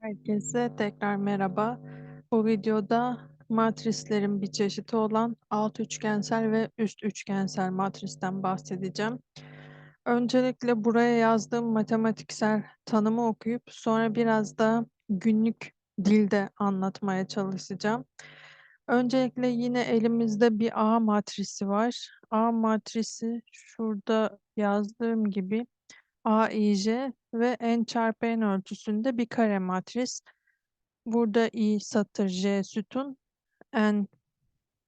Herkese tekrar merhaba. Bu videoda matrislerin bir çeşidi olan alt üçgensel ve üst üçgensel matristen bahsedeceğim. Öncelikle buraya yazdığım matematiksel tanımı okuyup sonra biraz da günlük dilde anlatmaya çalışacağım. Öncelikle yine elimizde bir A matrisi var. A matrisi şurada yazdığım gibi A, I, J ve n çarpı n ölçüsünde bir kare matris. Burada i satır, j sütun, n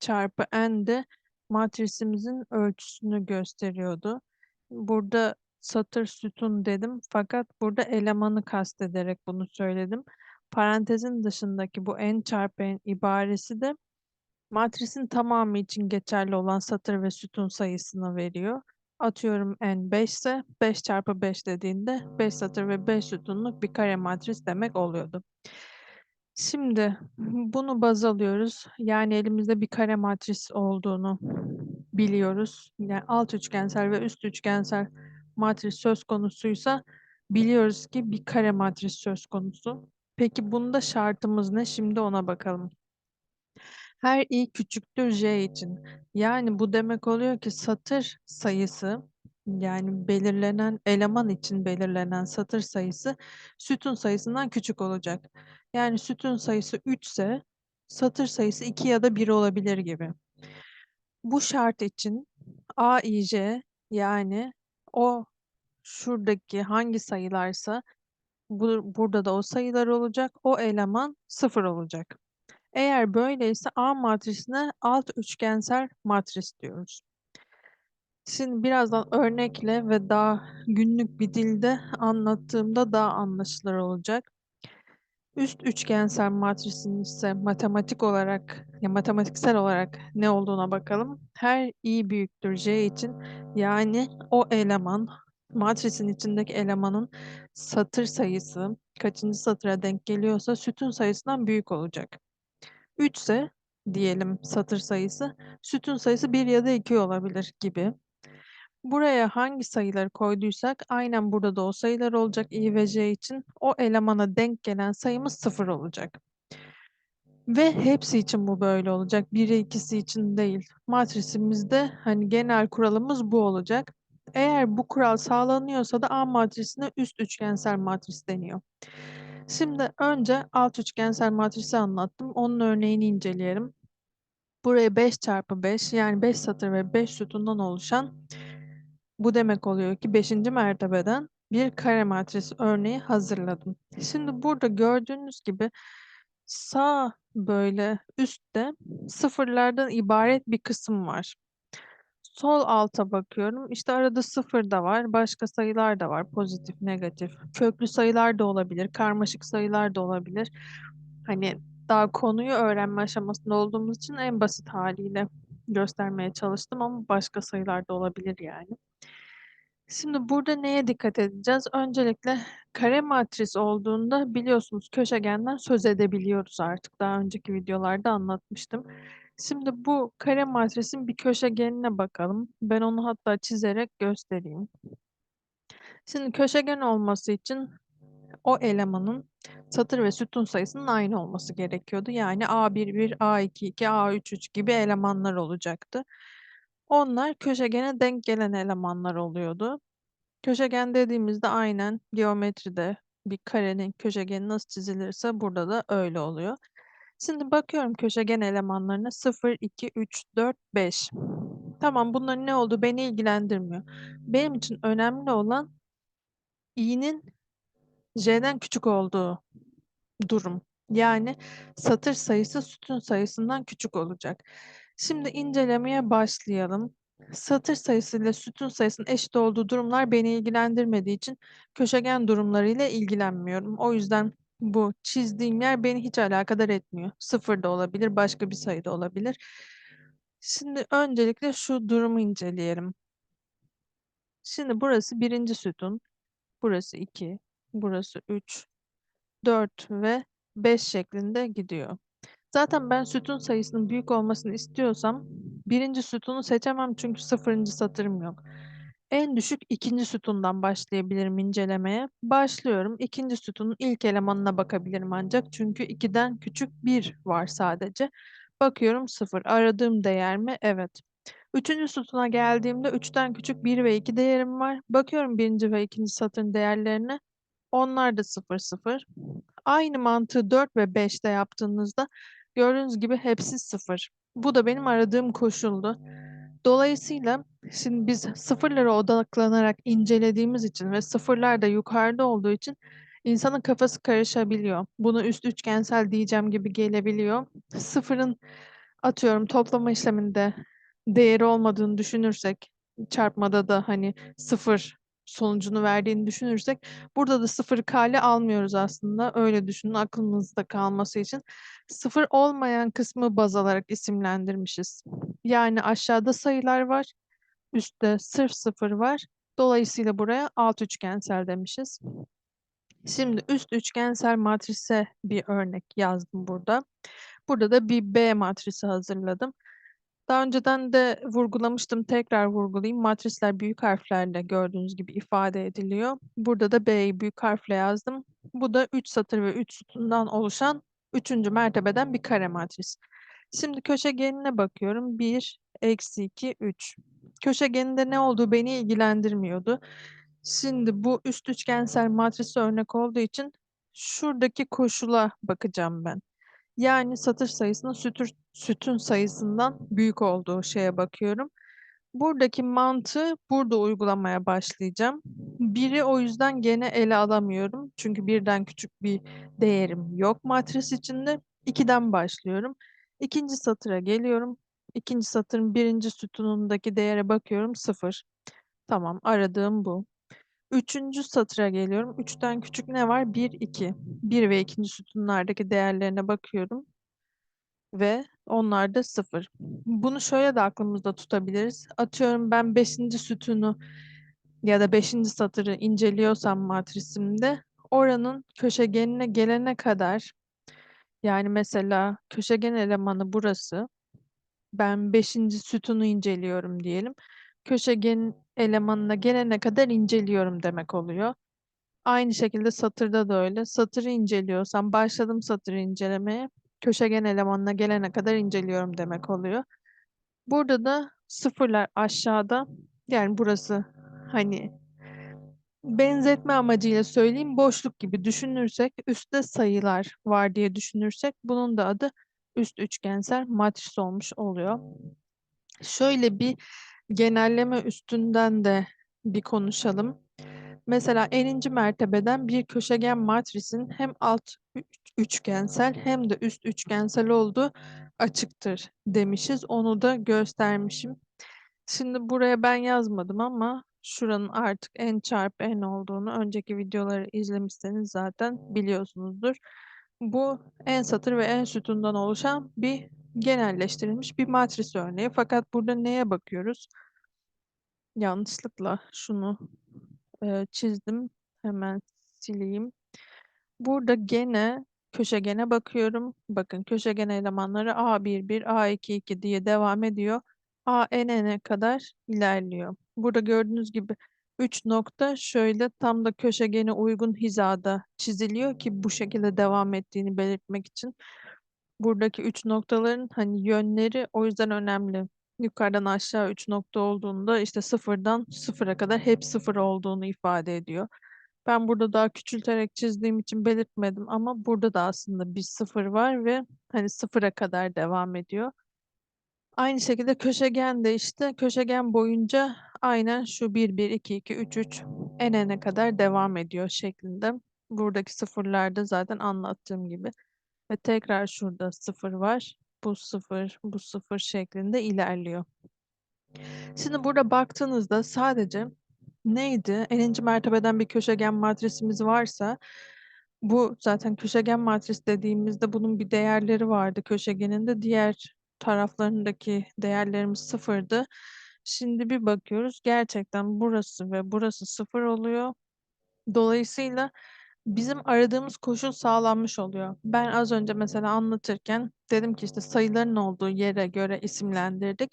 çarpı n de matrisimizin ölçüsünü gösteriyordu. Burada satır sütun dedim fakat burada elemanı kastederek bunu söyledim. Parantezin dışındaki bu n çarpı n ibaresi de matrisin tamamı için geçerli olan satır ve sütun sayısını veriyor. Atıyorum n 5 ise 5 çarpı 5 dediğinde 5 satır ve 5 sütunluk bir kare matris demek oluyordu. Şimdi bunu baz alıyoruz. Yani elimizde bir kare matris olduğunu biliyoruz. Yani alt üçgensel ve üst üçgensel matris söz konusuysa biliyoruz ki bir kare matris söz konusu. Peki bunda şartımız ne? Şimdi ona bakalım. Her i küçüktür j için. Yani bu demek oluyor ki satır sayısı yani belirlenen eleman için belirlenen satır sayısı sütun sayısından küçük olacak. Yani sütun sayısı 3 ise satır sayısı 2 ya da 1 olabilir gibi. Bu şart için a, i, j yani o şuradaki hangi sayılarsa bu, burada da o sayılar olacak. O eleman 0 olacak. Eğer böyleyse A matrisine alt üçgensel matris diyoruz. Şimdi birazdan örnekle ve daha günlük bir dilde anlattığımda daha anlaşılır olacak. Üst üçgensel matrisin ise matematik olarak ya matematiksel olarak ne olduğuna bakalım. Her i büyüktür j için yani o eleman matrisin içindeki elemanın satır sayısı kaçıncı satıra denk geliyorsa sütun sayısından büyük olacak. 3 ise diyelim satır sayısı, sütun sayısı 1 ya da 2 olabilir gibi. Buraya hangi sayıları koyduysak aynen burada da o sayılar olacak i ve j için. O elemana denk gelen sayımız 0 olacak. Ve hepsi için bu böyle olacak. Biri ikisi için değil. Matrisimizde hani genel kuralımız bu olacak. Eğer bu kural sağlanıyorsa da A matrisine üst üçgensel matris deniyor. Şimdi önce alt üçgensel matrisi anlattım. Onun örneğini inceleyelim. Buraya 5 çarpı 5 yani 5 satır ve 5 sütundan oluşan bu demek oluyor ki 5. mertebeden bir kare matris örneği hazırladım. Şimdi burada gördüğünüz gibi sağ böyle üstte sıfırlardan ibaret bir kısım var. Sol alta bakıyorum. İşte arada sıfır da var. Başka sayılar da var. Pozitif, negatif. Köklü sayılar da olabilir. Karmaşık sayılar da olabilir. Hani daha konuyu öğrenme aşamasında olduğumuz için en basit haliyle göstermeye çalıştım ama başka sayılar da olabilir yani. Şimdi burada neye dikkat edeceğiz? Öncelikle kare matris olduğunda biliyorsunuz köşegenden söz edebiliyoruz artık. Daha önceki videolarda anlatmıştım. Şimdi bu kare matrisin bir köşegenine bakalım. Ben onu hatta çizerek göstereyim. Şimdi köşegen olması için o elemanın satır ve sütun sayısının aynı olması gerekiyordu. Yani A11, A22, A33 gibi elemanlar olacaktı. Onlar köşegene denk gelen elemanlar oluyordu. Köşegen dediğimizde aynen geometride bir karenin köşegeni nasıl çizilirse burada da öyle oluyor. Şimdi bakıyorum köşegen elemanlarına 0, 2, 3, 4, 5. Tamam bunların ne olduğu beni ilgilendirmiyor. Benim için önemli olan i'nin j'den küçük olduğu durum. Yani satır sayısı sütun sayısından küçük olacak. Şimdi incelemeye başlayalım. Satır sayısı ile sütun sayısının eşit olduğu durumlar beni ilgilendirmediği için köşegen durumlarıyla ilgilenmiyorum. O yüzden bu çizdiğim yer beni hiç alakadar etmiyor. Sıfır da olabilir, başka bir sayı da olabilir. Şimdi öncelikle şu durumu inceleyelim. Şimdi burası birinci sütun, burası 2, burası 3, 4 ve 5 şeklinde gidiyor. Zaten ben sütun sayısının büyük olmasını istiyorsam birinci sütunu seçemem çünkü sıfırıncı satırım yok. En düşük ikinci sütundan başlayabilirim incelemeye. Başlıyorum. İkinci sütunun ilk elemanına bakabilirim ancak. Çünkü 2'den küçük 1 var sadece. Bakıyorum 0. Aradığım değer mi? Evet. Üçüncü sütuna geldiğimde 3'ten küçük 1 ve 2 değerim var. Bakıyorum birinci ve ikinci satırın değerlerine. Onlar da 0, 0. Aynı mantığı 4 ve 5'te yaptığınızda gördüğünüz gibi hepsi 0. Bu da benim aradığım koşuldu. Dolayısıyla şimdi biz sıfırlara odaklanarak incelediğimiz için ve sıfırlar da yukarıda olduğu için insanın kafası karışabiliyor. Bunu üst üçgensel diyeceğim gibi gelebiliyor. Sıfırın atıyorum toplama işleminde değeri olmadığını düşünürsek, çarpmada da hani sıfır sonucunu verdiğini düşünürsek burada da sıfır kale almıyoruz aslında. Öyle düşünün aklınızda kalması için. Sıfır olmayan kısmı baz alarak isimlendirmişiz. Yani aşağıda sayılar var. Üstte sırf sıfır var. Dolayısıyla buraya alt üçgensel demişiz. Şimdi üst üçgensel matrise bir örnek yazdım burada. Burada da bir B matrisi hazırladım. Daha önceden de vurgulamıştım. Tekrar vurgulayayım. Matrisler büyük harflerle gördüğünüz gibi ifade ediliyor. Burada da B'yi büyük harfle yazdım. Bu da 3 satır ve 3 sütundan oluşan 3. mertebeden bir kare matris. Şimdi köşegenine bakıyorum. 1, eksi 2, 3. Köşegeninde ne olduğu beni ilgilendirmiyordu. Şimdi bu üst üçgensel matrisi örnek olduğu için şuradaki koşula bakacağım ben. Yani satır sayısının sütür, sütun sayısından büyük olduğu şeye bakıyorum. Buradaki mantığı burada uygulamaya başlayacağım. Biri o yüzden gene ele alamıyorum. Çünkü birden küçük bir değerim yok matris içinde. İkiden başlıyorum. İkinci satıra geliyorum. İkinci satırın birinci sütunundaki değere bakıyorum. Sıfır. Tamam aradığım bu. Üçüncü satıra geliyorum. Üçten küçük ne var? Bir, iki. Bir ve ikinci sütunlardaki değerlerine bakıyorum. Ve onlar da sıfır. Bunu şöyle de aklımızda tutabiliriz. Atıyorum ben beşinci sütunu ya da beşinci satırı inceliyorsam matrisimde oranın köşegenine gelene kadar yani mesela köşegen elemanı burası. Ben beşinci sütunu inceliyorum diyelim. Köşegen elemanına gelene kadar inceliyorum demek oluyor. Aynı şekilde satırda da öyle. Satırı inceliyorsam başladım satırı incelemeye. Köşegen elemanına gelene kadar inceliyorum demek oluyor. Burada da sıfırlar aşağıda. Yani burası hani benzetme amacıyla söyleyeyim boşluk gibi düşünürsek üstte sayılar var diye düşünürsek bunun da adı üst üçgensel matris olmuş oluyor. Şöyle bir genelleme üstünden de bir konuşalım. Mesela eninci mertebeden bir köşegen matrisin hem alt üçgensel hem de üst üçgensel olduğu açıktır demişiz. Onu da göstermişim. Şimdi buraya ben yazmadım ama şuranın artık en çarpı n olduğunu önceki videoları izlemişseniz zaten biliyorsunuzdur. Bu en satır ve en sütundan oluşan bir genelleştirilmiş bir matris örneği. Fakat burada neye bakıyoruz? Yanlışlıkla şunu e, çizdim. Hemen sileyim. Burada gene köşegene bakıyorum. Bakın köşegen elemanları A11, A22 diye devam ediyor. ANN'e kadar ilerliyor. Burada gördüğünüz gibi 3 nokta şöyle tam da köşegene uygun hizada çiziliyor ki bu şekilde devam ettiğini belirtmek için. Buradaki 3 noktaların hani yönleri o yüzden önemli. Yukarıdan aşağı 3 nokta olduğunda işte sıfırdan sıfıra kadar hep sıfır olduğunu ifade ediyor. Ben burada daha küçülterek çizdiğim için belirtmedim ama burada da aslında bir sıfır var ve hani sıfıra kadar devam ediyor. Aynı şekilde köşegen de işte köşegen boyunca aynen şu 1, 1, 2, 2, 3, 3 n'e kadar devam ediyor şeklinde. Buradaki sıfırlarda zaten anlattığım gibi. Ve tekrar şurada sıfır var. Bu sıfır, bu sıfır şeklinde ilerliyor. Şimdi burada baktığınızda sadece neydi? Eninci mertebeden bir köşegen matrisimiz varsa bu zaten köşegen matris dediğimizde bunun bir değerleri vardı köşegenin de diğer taraflarındaki değerlerimiz sıfırdı. Şimdi bir bakıyoruz gerçekten burası ve burası sıfır oluyor. Dolayısıyla bizim aradığımız koşul sağlanmış oluyor. Ben az önce mesela anlatırken dedim ki işte sayıların olduğu yere göre isimlendirdik.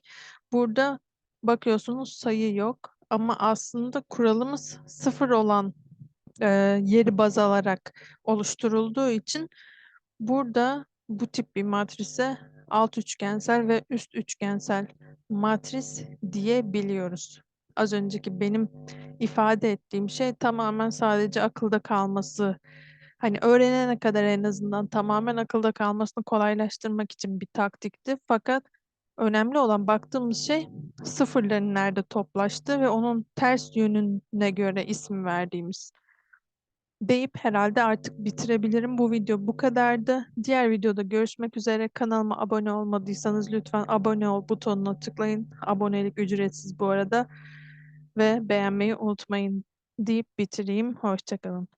Burada bakıyorsunuz sayı yok Ama aslında kuralımız 0 olan, eee, yeri baz alarak oluşturulduğu için burada bu tip bir matrise alt üçgensel ve üst üçgensel matris diyebiliyoruz. Az önceki benim ifade ettiğim şey tamamen sadece akılda kalması, hani, öğrenene kadar en azından tamamen akılda kalmasını kolaylaştırmak için bir taktikti. Fakat önemli olan baktığımız şey sıfırların nerede toplaştığı ve onun ters yönüne göre isim verdiğimiz. Deyip herhâlde artık bitirebilirim. Bu video bu kadardı. Diğer videoda görüşmek üzere. Kanalıma abone olmadıysanız lütfen abone ol butonuna tıklayın. Abonelik ücretsiz bu arada ve beğenmeyi unutmayın deyip bitireyim. Hoşça kalın.